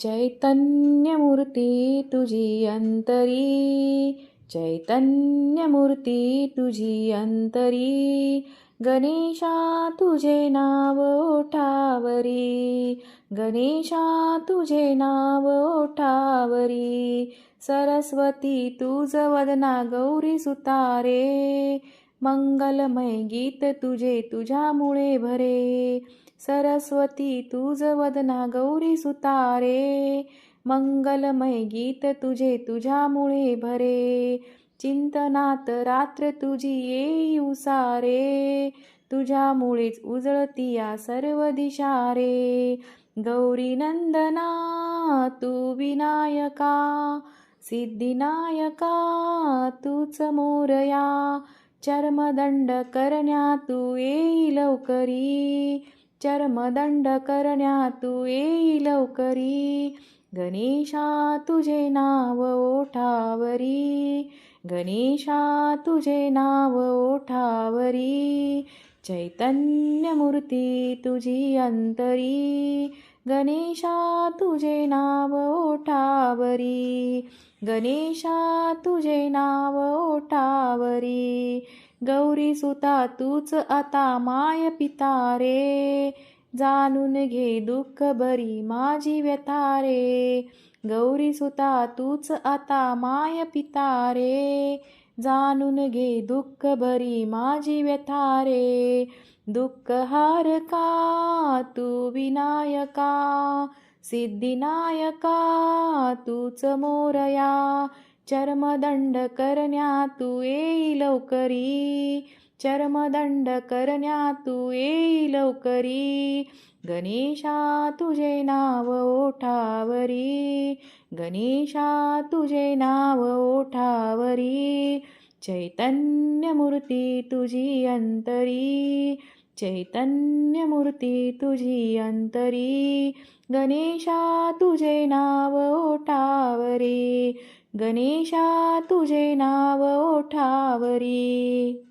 चैतन्यमूर्ती तुझी अंतरी चैतन्यमूर्ती तुझी अंतरी गणेशा तुझे नाव ओठावरी गणेशा तुझे नाव ओठावरी सरस्वती तुझ वदना गौरी सुतारे मंगलमय गीत तुझे तुझ्यामुळे भरे सरस्वती तुझ वदना गौरी सुतारे. मंगलमय गीत तुझे तुझ्यामुळे भरे. चिंतनात रात्र तुझी येई उसारे. तुझ्यामुळेच उजळती या सर्व दिशा रे गौरी नंदना तू विनायका. सिद्धिनायका तूच मोरया. चर्मदंड करण्या तू येई लवकरी. चर्मदंड करण्या तू येई लवकरी. गणेशा तुझे नाव ओठावरी. गणेशा तुझे नाव ओठावरी. चैतन्यमूर्ती तुझी अंतरी. गणेशा तुझे नाव ओठावरी. गणेशा तुझे नाव ओठावरी. गौरी सुता तूच आता माय पिता रे जाणून घे दुःख बरी माझी व्यथा रे गौरी सुता तूच आता माय पिता रे जाणून घे दुःख बरी माझी व्यथा रे दुःख हार का तू विनायका? सिद्धिनायका तूच मोरया. चर्मदंड करण्या तू येई लवकरी चर्मदंड करण्या तू येई लवकरी गणेशा तुझे नाव ओठावरी गणेशा तुझे नाव ओठावरी चैतन्यमूर्ती तुझी अंतरी चैतन्यमूर्ती तुझी अंतरी गणेशा तुझे नाव ओठावरी गणेशा तुझे नाव ओठावरी.